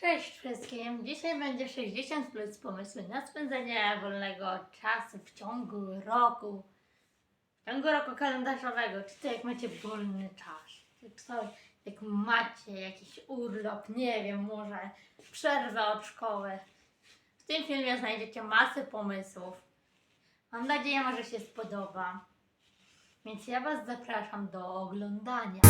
Cześć wszystkim! Dzisiaj będzie 60 plus pomysły na spędzenie wolnego czasu w ciągu roku. W ciągu roku kalendarzowego, czy to jak macie wolny czas, czy to jak macie jakiś urlop, nie wiem, może przerwę od szkoły. W tym filmie znajdziecie masę pomysłów. Mam nadzieję, że się spodoba. Więc ja Was zapraszam do oglądania.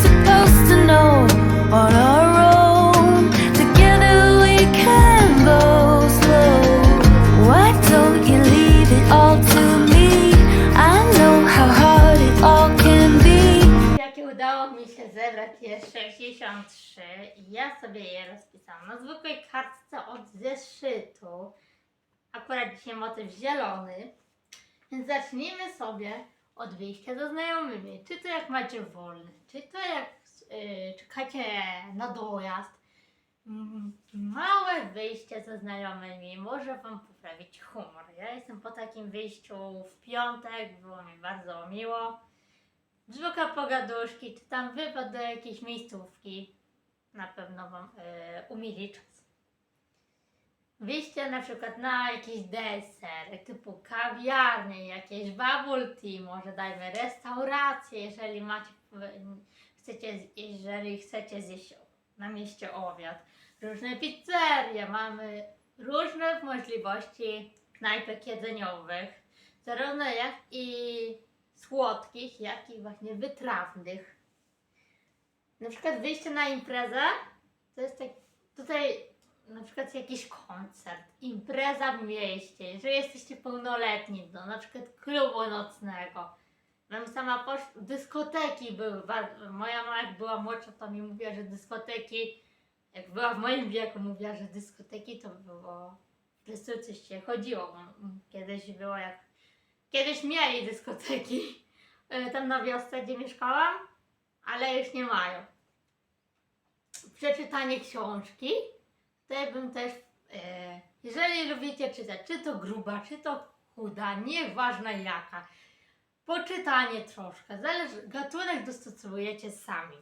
Jest 63 i ja sobie je rozpisałam na zwykłej kartce od zeszytu. Akurat dzisiaj motyw zielony. Więc zacznijmy sobie od wyjścia ze znajomymi. Czy to jak macie wolny, czy to jak yy, czekacie na dojazd. Mm, Małe wyjście ze znajomymi może Wam poprawić humor. Ja jestem po takim wyjściu w piątek, było mi bardzo miło zwykłe pogaduszki, czy tam wypad do jakiejś miejscówki, na pewno Wam e, umili czas. Wyjście na przykład na jakiś deser, typu kawiarnie, jakieś bubble tea, może dajmy restaurację, jeżeli macie, chcecie, jeżeli chcecie zjeść na mieście obiad. Różne pizzerie, mamy różne możliwości knajpek jedzeniowych, zarówno jak i słodkich, jak i właśnie wytrawnych. Na przykład wyjście na imprezę to jest tak, tutaj na przykład jakiś koncert, impreza w mieście, jeżeli jesteście pełnoletni, do na przykład klubu nocnego. Mam sama posz... dyskoteki były, moja mama jak była młodsza to mi mówiła, że dyskoteki, jak była w moim wieku mówiła, że dyskoteki to było, prostu coś się chodziło. Kiedyś było jak Kiedyś mieli dyskoteki e, tam na wiosce, gdzie mieszkałam, ale już nie mają. Przeczytanie książki, ja bym też, e, jeżeli lubicie czytać, czy to gruba, czy to chuda, nieważne jaka, poczytanie troszkę, zależy, gatunek dostosowujecie sami.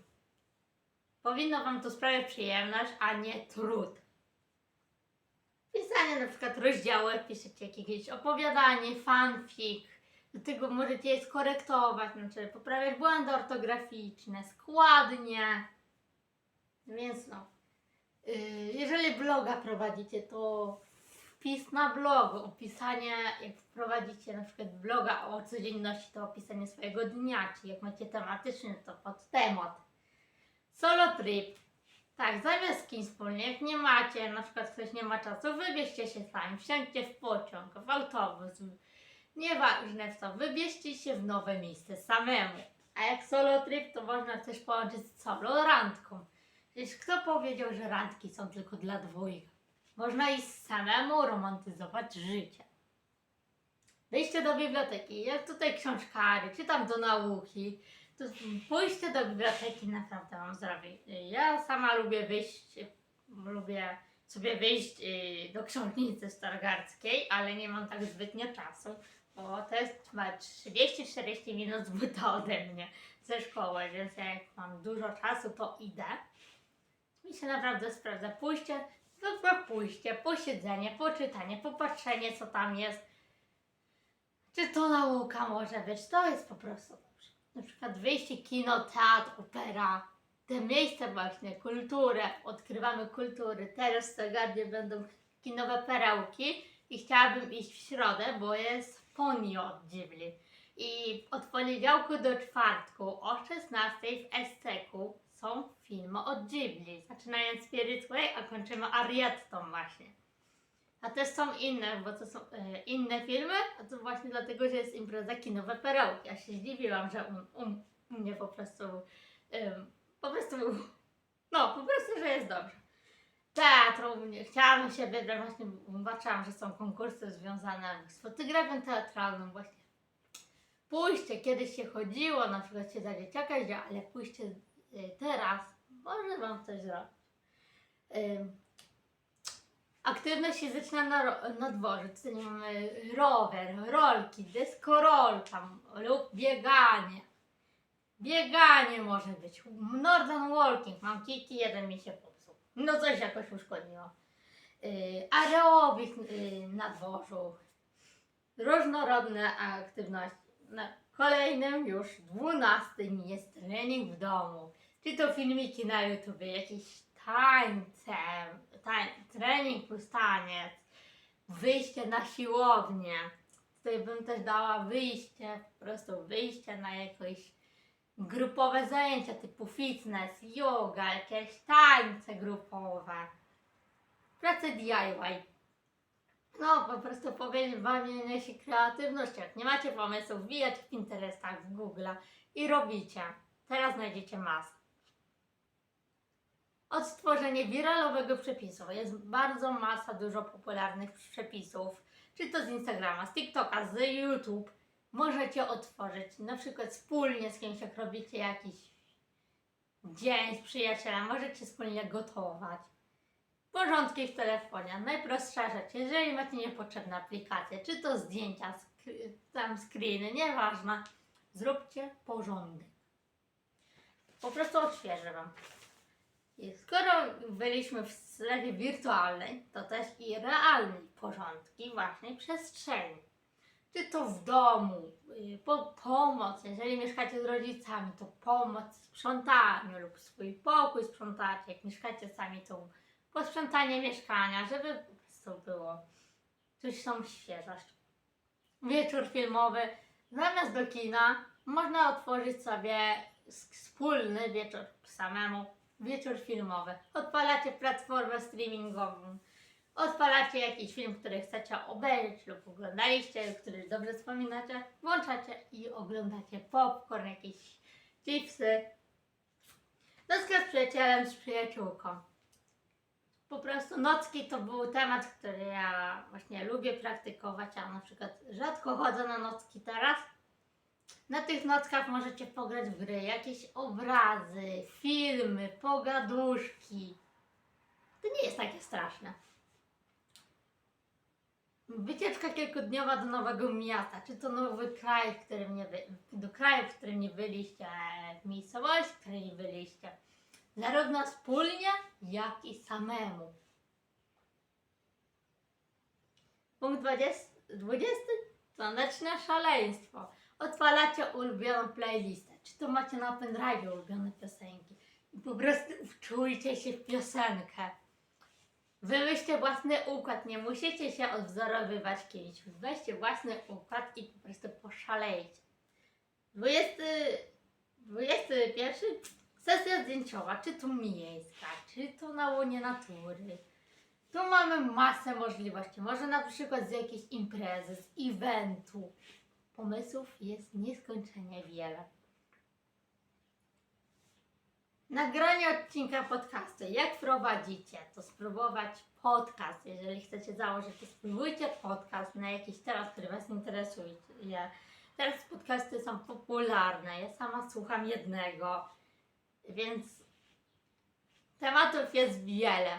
Powinno Wam to sprawiać przyjemność, a nie trud pisanie na przykład rozdziałów, piszecie jakieś opowiadanie, fanfic, do tego możecie je skorektować, znaczy poprawiać błędy ortograficzne, składnie. Więc no, yy, jeżeli bloga prowadzicie, to wpis na blogu, opisanie, jak prowadzicie na przykład bloga o codzienności, to opisanie swojego dnia, czy jak macie tematyczny, to pod temat. Solo trip, tak, zamiast z wspólnie, jak nie macie, na przykład ktoś nie ma czasu, wybierzcie się sami, wsiądźcie w pociąg, w autobus, nieważne w co, wybierzcie się w nowe miejsce samemu. A jak solo trip, to można też połączyć z solo randką. Przecież kto powiedział, że randki są tylko dla dwójek? Można iść samemu, romantyzować życie. Wyjście do biblioteki, jak tutaj książkary, czy tam do nauki, to pójście do biblioteki naprawdę Wam zrobi. Ja sama lubię wyjść, lubię sobie wyjść y, do książnicy stargardzkiej, ale nie mam tak zbytnio czasu, bo to jest chyba 30-40 minut z buta ode mnie ze szkoły, więc jak mam dużo czasu, to idę. Mi się naprawdę sprawdza pójście, zwykłe pójście, posiedzenie, poczytanie, popatrzenie co tam jest. Czy to nauka może być, to jest po prostu. Na przykład wyjście kino, teatr, opera, te miejsca właśnie, kulturę, odkrywamy kultury. Teraz w Stagardzie będą kinowe perełki i chciałabym iść w środę, bo jest Ponio od Ghibli. I od poniedziałku do czwartku o 16 w Esteku są filmy od Ghibli. Zaczynając Spirit Way, a kończymy Ariettą właśnie. A też są inne, bo to są e, inne filmy, a to właśnie dlatego, że jest impreza kinowe perełki. Ja się zdziwiłam, że u, u, u mnie po prostu, em, po prostu, no po prostu, że jest dobrze. Teatru, nie- chciałam się wybrać, właśnie zobaczyłam, że są konkursy związane z fotografią teatralną właśnie. Pójście, kiedyś się chodziło, na przykład się za dzieciaka jeździło, ale pójście e, teraz może Wam coś zrobić. Em, Aktywność fizyczna na, na dworze. Tutaj mamy rower, rolki, deskorolka lub bieganie. Bieganie może być. Northern walking. Mam kiki, jeden mi się popsuł. No coś jakoś uszkodziło. Yy, aerobik yy, na dworzu. Różnorodne aktywności. Na kolejnym już dwunastym jest trening w domu. Czy to filmiki na YouTube, jakieś tańce, tań, trening plus taniec, wyjście na siłownię. Tutaj bym też dała wyjście, po prostu wyjście na jakieś grupowe zajęcia typu fitness, yoga, jakieś tańce grupowe, pracę DIY. No, po prostu powiedzieć bawienie się kreatywnością. Jak nie macie pomysłu, wbijać w Pinterestach, w Google'a i robicie. Teraz znajdziecie masę. Odtworzenie wiralowego przepisu. Jest bardzo masa dużo popularnych przepisów. Czy to z Instagrama, z TikToka, z YouTube. Możecie otworzyć na przykład wspólnie z kimś, jak robicie jakiś dzień z przyjacielem. Możecie wspólnie gotować. Porządki w telefonie. Najprostsza rzecz. Jeżeli macie niepotrzebne aplikacje, czy to zdjęcia, tam screeny, nieważne. Zróbcie porządek. Po prostu odświeżę Wam. Skoro byliśmy w strefie wirtualnej, to też i realnej porządki właśnie przestrzeni. Czy to w domu, y, po, pomoc, jeżeli mieszkacie z rodzicami, to pomoc w sprzątaniu lub swój pokój sprzątacie. Jak mieszkacie sami, to posprzątanie mieszkania, żeby po prostu było coś tą świeżość. Wieczór filmowy, zamiast do kina, można otworzyć sobie wspólny wieczór samemu, wieczór filmowy. Odpalacie platformę streamingową, odpalacie jakiś film, który chcecie obejrzeć lub oglądaliście, który dobrze wspominacie, włączacie i oglądacie popcorn, jakieś chipsy. Nocka z przyjacielem, z przyjaciółką. Po prostu nocki to był temat, który ja właśnie lubię praktykować, a na przykład rzadko chodzę na nocki teraz. Na tych nockach możecie pograć w gry, jakieś obrazy, filmy, pogaduszki. To nie jest takie straszne. Wycieczka kilkudniowa do nowego miasta, czy to nowy kraj, w którym nie wy, do kraju, w którym nie byliście, w miejscowości, w której nie byliście. Zarówno wspólnie, jak i samemu. Punkt 20, 20. Słoneczne szaleństwo. Odpalacie ulubioną playlistę. Czy to macie na pendrive ulubione piosenki. I po prostu wczujcie się w piosenkę. Wymyślcie własny układ, nie musicie się odwzorowywać kimś. Weźcie własny układ i po prostu poszalejcie. 20, 21. Sesja zdjęciowa, czy to miejska, czy to na łonie natury. Tu mamy masę możliwości. Może na przykład z jakiejś imprezy, z eventu. Pomysłów jest nieskończenie wiele. Nagranie odcinka podcastu. Jak prowadzicie? To spróbować podcast. Jeżeli chcecie założyć, to spróbujcie podcast na jakiś temat, który Was interesuje. Teraz podcasty są popularne. Ja sama słucham jednego, więc tematów jest wiele.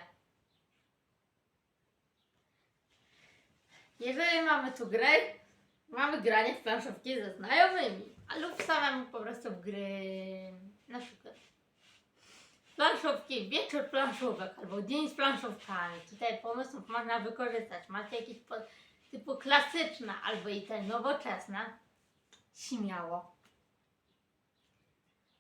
Jeżeli mamy tu grę, mamy granie w planszówki ze znajomymi, a lub samemu po prostu w gry, na przykład planszówki, wieczór planszówek albo dzień z planszówkami. Tutaj pomysłów można wykorzystać. Macie jakieś po, typu klasyczne albo i te nowoczesne. Śmiało.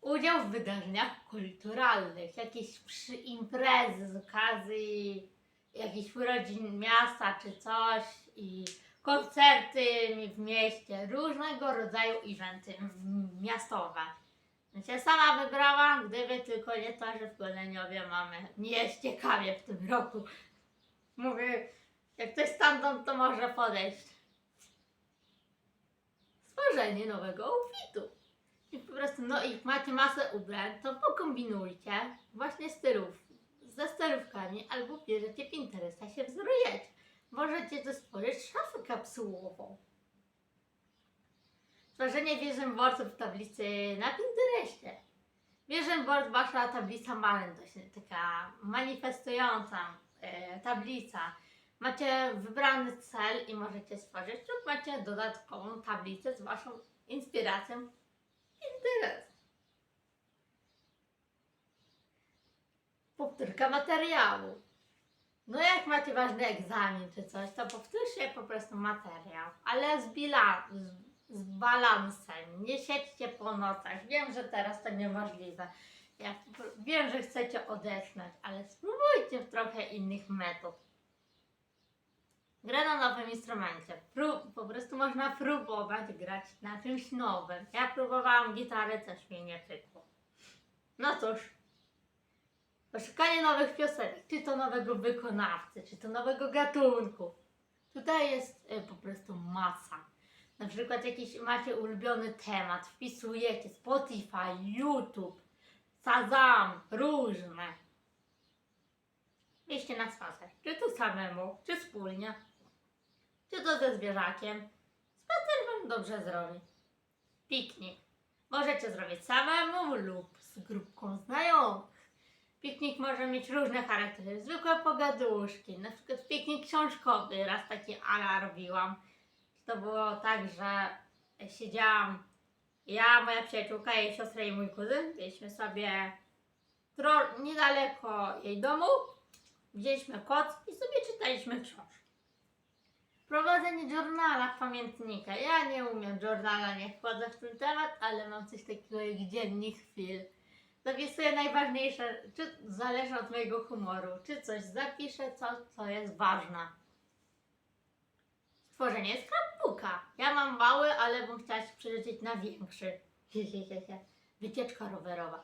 Udział w wydarzeniach kulturalnych, jakieś przy imprezy z okazji jakichś urodzin miasta czy coś i koncerty w mieście, różnego rodzaju eventy m- miastowe. Ja się sama wybrałam, gdyby tylko nie to, że w Goleniowie mamy. Jest ciekawie w tym roku. Mówię, jak ktoś stamtąd, to może podejść. Stworzenie nowego outfitu. I po prostu, no i macie masę ubrań, to pokombinujcie właśnie stylów, ze stylówkami, albo bierzecie Pinteresta, się wzorujecie. Możecie też stworzyć szafę kapsułową. Tworzenie vision boardów w tablicy na Pinterestie. Vision board, wasza tablica marzeń, to taka manifestująca e, tablica. Macie wybrany cel i możecie stworzyć, lub macie dodatkową tablicę z waszą inspiracją Pinterest. powtórka materiału. No jak macie ważny egzamin czy coś, to powtórzcie po prostu materiał, ale z, bila- z, z balansem. Nie siedźcie po nocach. Wiem, że teraz to niemożliwe. Ja wiem, że chcecie odetchnąć, ale spróbujcie trochę innych metod. Gra na nowym instrumencie. Po prostu można próbować grać na czymś nowym. Ja próbowałam gitary, coś mi nie pykło. No cóż, poszukanie nowych piosenek, czy to nowego wykonawcy, czy to nowego gatunku. Tutaj jest y, po prostu masa. Na przykład jakiś macie ulubiony temat, wpisujecie Spotify, YouTube, Shazam, różne. Iście na spacer, czy to samemu, czy wspólnie, czy to ze zwierzakiem. Spacer wam dobrze zrobi. Piknik. Możecie zrobić samemu lub z grupką znajomych. Piknik może mieć różne charaktery, zwykłe pogaduszki, na przykład piknik książkowy, raz taki ala robiłam. To było tak, że siedziałam ja, moja przyjaciółka, jej siostra i mój kuzyn, byliśmy sobie tro- niedaleko jej domu, wzięliśmy koc i sobie czytaliśmy książki. Prowadzenie journala, pamiętnika. Ja nie umiem journala, nie wchodzę w ten temat, ale mam coś takiego jak dziennik chwil. Zapisuję najważniejsze, czy zależy od mojego humoru, czy coś zapiszę, co, co jest ważne. Stworzenie scrapbooka. Ja mam mały, ale bym chciała się przerzucić na większy. Wycieczka rowerowa.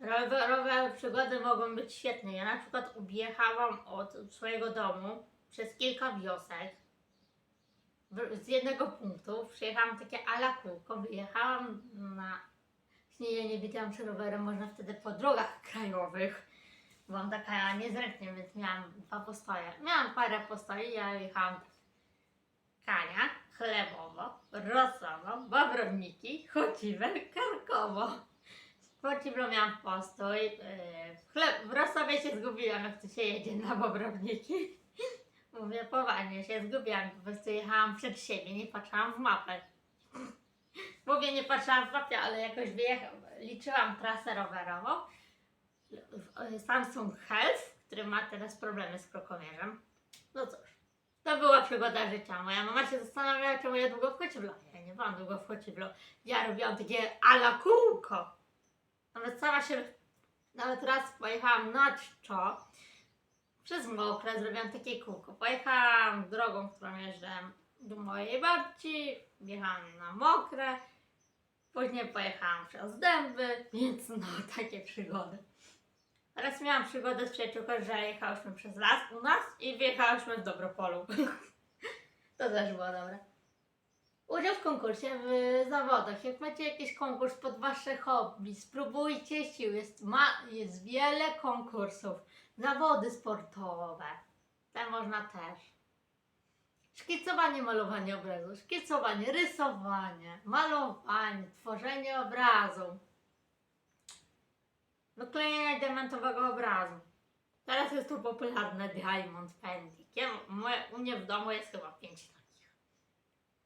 Rowerowe przygody mogą być świetne. Ja na przykład objechałam od swojego domu przez kilka wiosek. Z jednego punktu przyjechałam takie ala kółko, wyjechałam na... Właśnie ja nie wiedziałam, czy rowerem można wtedy po drogach krajowych. Byłam taka niezręczna, więc miałam dwa postoje. Miałam parę postoi, ja jechałam. Kania, chlebowo, rosowo, bobrowniki, chociwe, karkowo. Chociwlo miałam postój. Yy, w, chleb, w Rosowie się zgubiłam, jak to się jedzie na Bobrowniki. Mówię, poważnie się zgubiłam. Po prostu jechałam przed siebie, nie patrzyłam w mapę. Mówię, nie patrzyłam w mapie, ale jakoś wyjechałam. Liczyłam trasę rowerową. Samsung Health, który ma teraz problemy z krokomierzem. No cóż, to była przygoda życia. Moja mama się zastanawiała, czemu ja długo w Chociblo. Ja nie byłam długo w. Ja robiłam takie ala kółko. Nawet sama się, nawet raz pojechałam na czczo, przez mokre zrobiłam takie kółko. Pojechałam drogą, którą jeżdżę do mojej babci, wjechałam na mokre, później pojechałam przez dęby, więc no takie przygody. Teraz miałam przygodę z przyjaciółką, że jechałyśmy przez las u nas i wjechałyśmy w Dobropolu. to też było dobre. Udział w konkursie w zawodach. Jak macie jakiś konkurs pod wasze hobby, spróbujcie sił. Jest, ma, jest wiele konkursów. Zawody sportowe. Te można też. Szkicowanie, malowanie obrazu. Szkicowanie, rysowanie, malowanie, tworzenie obrazu. Wyklejenie diamentowego obrazu. Teraz jest tu popularne Diamond Painting. Ja, moje, u mnie w domu jest chyba pięć takich.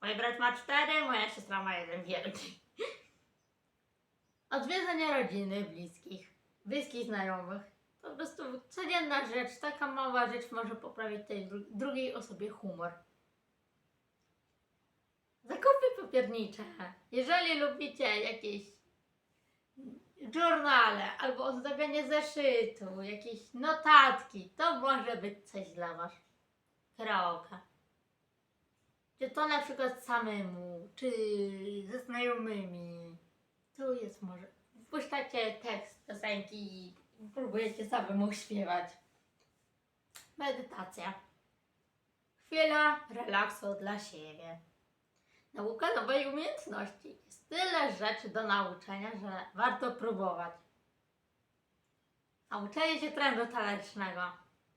Mój brat ma cztery, moja siostra ma jeden wielki. Odwiedzenie rodziny, bliskich, bliskich znajomych. Po prostu codzienna rzecz, taka mała rzecz może poprawić tej dru- drugiej osobie humor. Papiernicze. Jeżeli lubicie jakieś journale albo ozdabianie zeszytu, jakieś notatki, to może być coś dla Was. Karaoke. Czy to na przykład samemu, czy ze znajomymi. Tu jest może. Wpuszczacie tekst piosenki i próbujecie samemu śpiewać. Medytacja. Chwila relaksu dla siebie. Nauka nowej umiejętności. Jest tyle rzeczy do nauczenia, że warto próbować. Nauczenie się trendu tanecznego.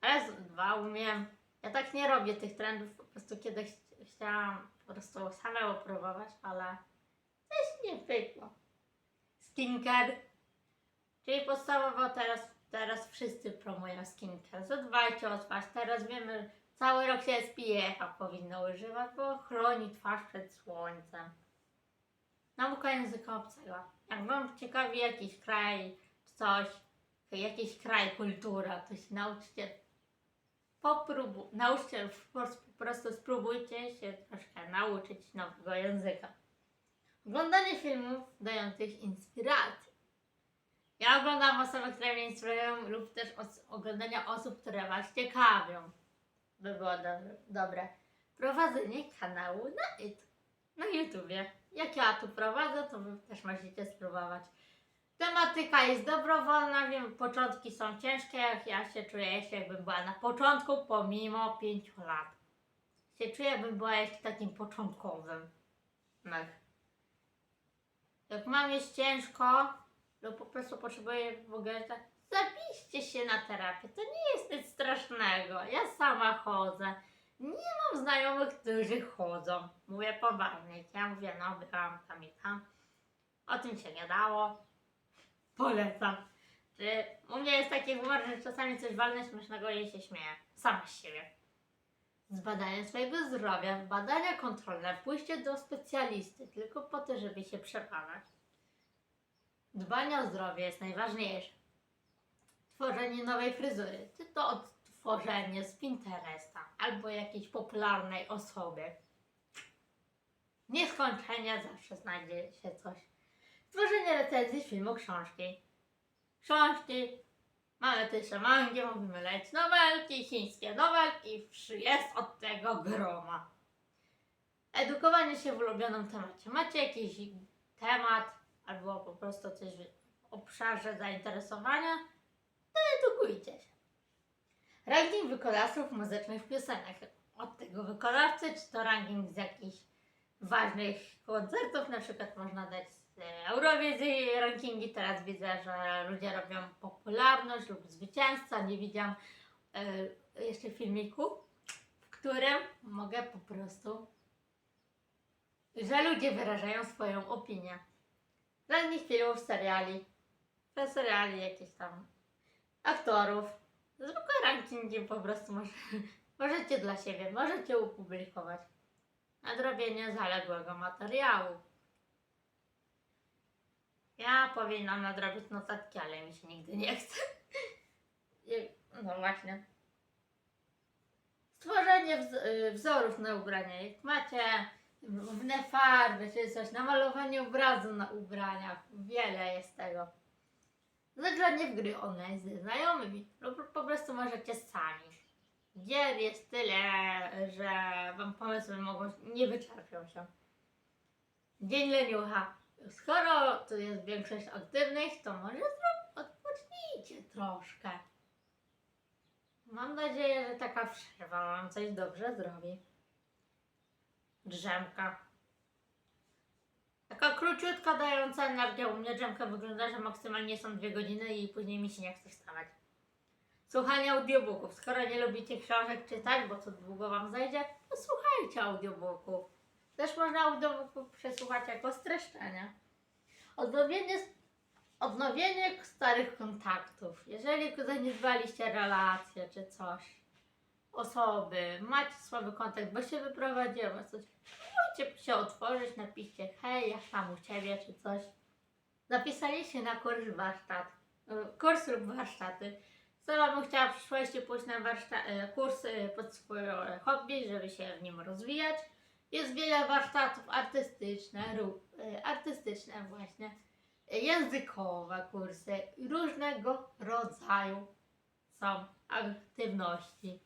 Raz, dwa umiem. Ja tak nie robię tych trendów, po prostu kiedyś chciałam po prostu samemu próbować, ale coś nie pykło. Skincare. Czyli podstawowo teraz, teraz wszyscy promują skincare. Zadbajcie o twarz. Teraz wiemy, cały rok się SPF-a powinno używać, bo chroni twarz przed słońcem. Nauka języka obcego. Jak wam ciekawi jakiś kraj coś, jakiś kraj, kultura, to się nauczcie. Popróbu, nauczcie, po prostu spróbujcie się troszkę nauczyć nowego języka. Oglądanie filmów dających inspirację. Ja oglądam osoby, które mnie inspirują lub też os- oglądania osób, które Was ciekawią. By było do- dobre. Prowadzenie kanału na, na YouTubie. Jak ja tu prowadzę, to Wy też możecie spróbować. Tematyka jest dobrowolna, wiem, początki są ciężkie, jak ja się czuję jakbym była na początku, pomimo 5 lat. Się czuję, jakbym była jeszcze takim początkowym. Mech. Jak mam jest ciężko, lub po prostu potrzebuję w ogóle tak, zapiszcie się na terapię. To nie jest nic strasznego. Ja sama chodzę. Nie mam znajomych, którzy chodzą. Mówię poważnie. Ja mówię, no byłam tam i tam. O tym się nie dało. Polecam. Czy u mnie jest taki humor, że czasami coś walne śmiesznego i się śmieję. Sama z siebie. Zbadanie swojego zdrowia, badania kontrolne, pójście do specjalisty tylko po to, żeby się przebadać. Dbanie o zdrowie jest najważniejsze. Tworzenie nowej fryzury, czy to odtworzenie z Pinteresta albo jakiejś popularnej osoby. Nieskończenie zawsze znajdzie się coś. Tworzenie recenzji filmu, książki. Książki. Mamy też mangi, mówimy leć nowelki, chińskie nowelki. Jest od tego groma. Edukowanie się w ulubionym temacie. Macie jakiś temat albo po prostu coś w obszarze zainteresowania? Edukujcie się. Ranking wykonawców muzycznych w piosenkach. Od tego wykonawcy, czy to ranking z jakichś ważnych koncertów, na przykład można dać z Eurowizji rankingi, teraz widzę, że ludzie robią popularność lub zwycięzca, nie widziałam e, jeszcze filmiku, w którym mogę po prostu, że ludzie wyrażają swoją opinię. Ranking filmów, seriali, seriali jakieś tam aktorów, zwykłe rankingi po prostu może, możecie dla siebie, możecie opublikować nadrobienie zaległego materiału. Ja powinnam nadrobić notatki, ale mi się nigdy nie chce. No właśnie. Stworzenie y, wzorów na ubrania. Jak macie równe farby czy coś, namalowanie obrazu na ubraniach, wiele jest tego. Zagranie w gry online ze znajomymi lub po prostu możecie sami. Gier jest tyle, że wam pomysły mogą, nie wyczerpią się. Dzień leniucha. Skoro tu jest większość aktywnych, to może odpocznijcie troszkę. Mam nadzieję, że taka przerwa wam coś dobrze zrobi. Drzemka. Taka króciutka, dająca energię. U mnie drzemka wygląda, że maksymalnie są dwie godziny i później mi się nie chce wstawać. Słuchanie audiobooków. Skoro nie lubicie książek czytać, bo to długo wam zajdzie, to słuchajcie audiobooków. Też można audiobooków przesłuchać jako streszczenia. Odnowienie, odnowienie starych kontaktów. Jeżeli zaniedbaliście relacje czy coś, osoby, macie słaby kontakt, bo się wyprowadziło, coś, możecie się otworzyć, napiszcie hej, jak tam u Ciebie czy coś. Zapisaliście na kurs warsztat, y, kurs lub warsztaty. Sama bym chciała w przyszłości pójść na warszta- e, kurs e, pod swoje hobby, żeby się w nim rozwijać. Jest wiele warsztatów e, artystyczne właśnie, językowe kursy, różnego rodzaju są aktywności.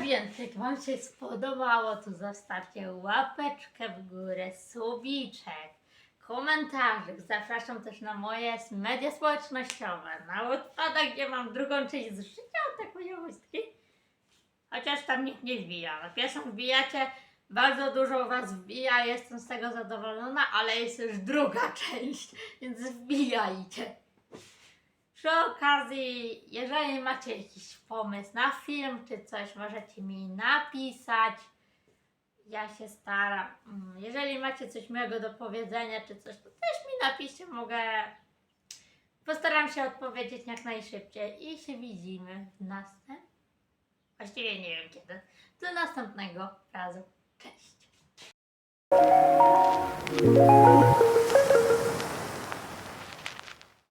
Więc jak Wam się spodobało, to zostawcie łapeczkę w górę, subiczek, komentarzy. Zapraszam też na moje media społecznościowe, na Wattpada, gdzie mam drugą część z życia od takiej chustki. Chociaż tam nikt nie wbija. Na pierwszą wbijacie, bardzo dużo Was wbija, jestem z tego zadowolona, ale jest już druga część, więc wbijajcie. Przy okazji, jeżeli macie jakiś pomysł na film czy coś, możecie mi napisać. Ja się staram. Mm, Jeżeli macie coś miłego do powiedzenia czy coś, to też mi napiszcie, mogę. Postaram się odpowiedzieć jak najszybciej i się widzimy w następnym. Właściwie nie wiem kiedy. Do następnego razu. Cześć.